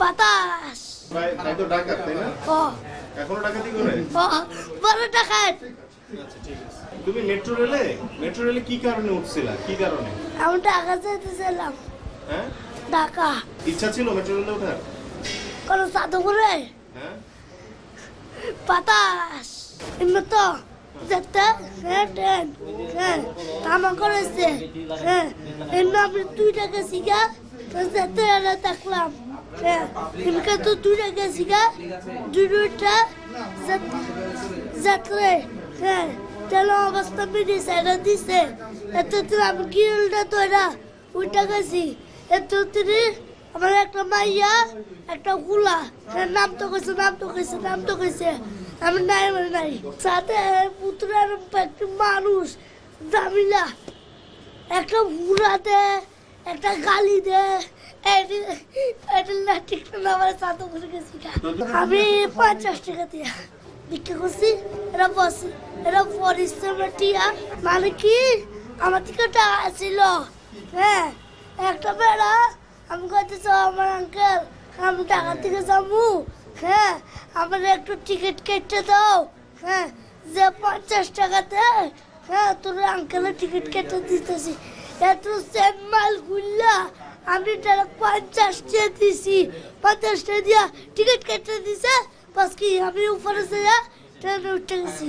বাতাস ভাই ভাই তো ডাকাত না? এখনও ডাকাতি করে? বড় টাকায় তুমি মেট্রো রেলে মেট্রো রেলে কি কারণে উঠছিলা? কি কারণে? আমি টাকা চাইতেছিলাম হ্যাঁ? টাকা ইচ্ছা ছিল মেট্রো রেলে ওঠার? কোনো সাধু করে হ্যাঁ? বাতাস এমনি তো যেতে হ্যাঁ ট্রেন হ্যাঁ কামা করেছে হ্যাঁ। এমনি আমি দুই টাকা শিখা যেতে দেখলাম। হ্যাঁ এমনি তো দুই টাকা শিখা দুই যাত্রে হ্যাঁ তেল অবস্থা মিডিয়েছে এটা দিছে। এত আমি গিলটা তো এটা ওই টাকাছি এত তিনি আমার একটা মাইয়া একটা গুলা হ্যাঁ, নাম তো কইছে নাম তো কইছে নাম তো কইছে। আমি নাই মানে নাই। সাথে পুত্রের একটি মানুষ দামিলা একটা দে একটা গালি দে। না ঠিক না আমার বসে গেছি আমি পঞ্চাশ টাকা দিয়া বিক্রি করছি, এটা বস, এটা পরিশ্রমের টিয়া। মানে কি? আমার থেকে টাকা ছিল হ্যাঁ একটা বেড়া। আমি কইতেছ আমার আঙ্কেল আমি টাকা থেকে যাব। হ্যাঁ আমার একটু টিকিট কেটে দাও। হ্যাঁ যে পঞ্চাশ টাকাতে হ্যাঁ তোর আঙ্কেলের টিকিট কেটে দিতেছি। আমি তারা পঞ্চাশটা দিছি। পঞ্চাশটা দিয়া টিকিট কেটে দিছে আমি উপরে যা ট্রেনে উঠে গেছি।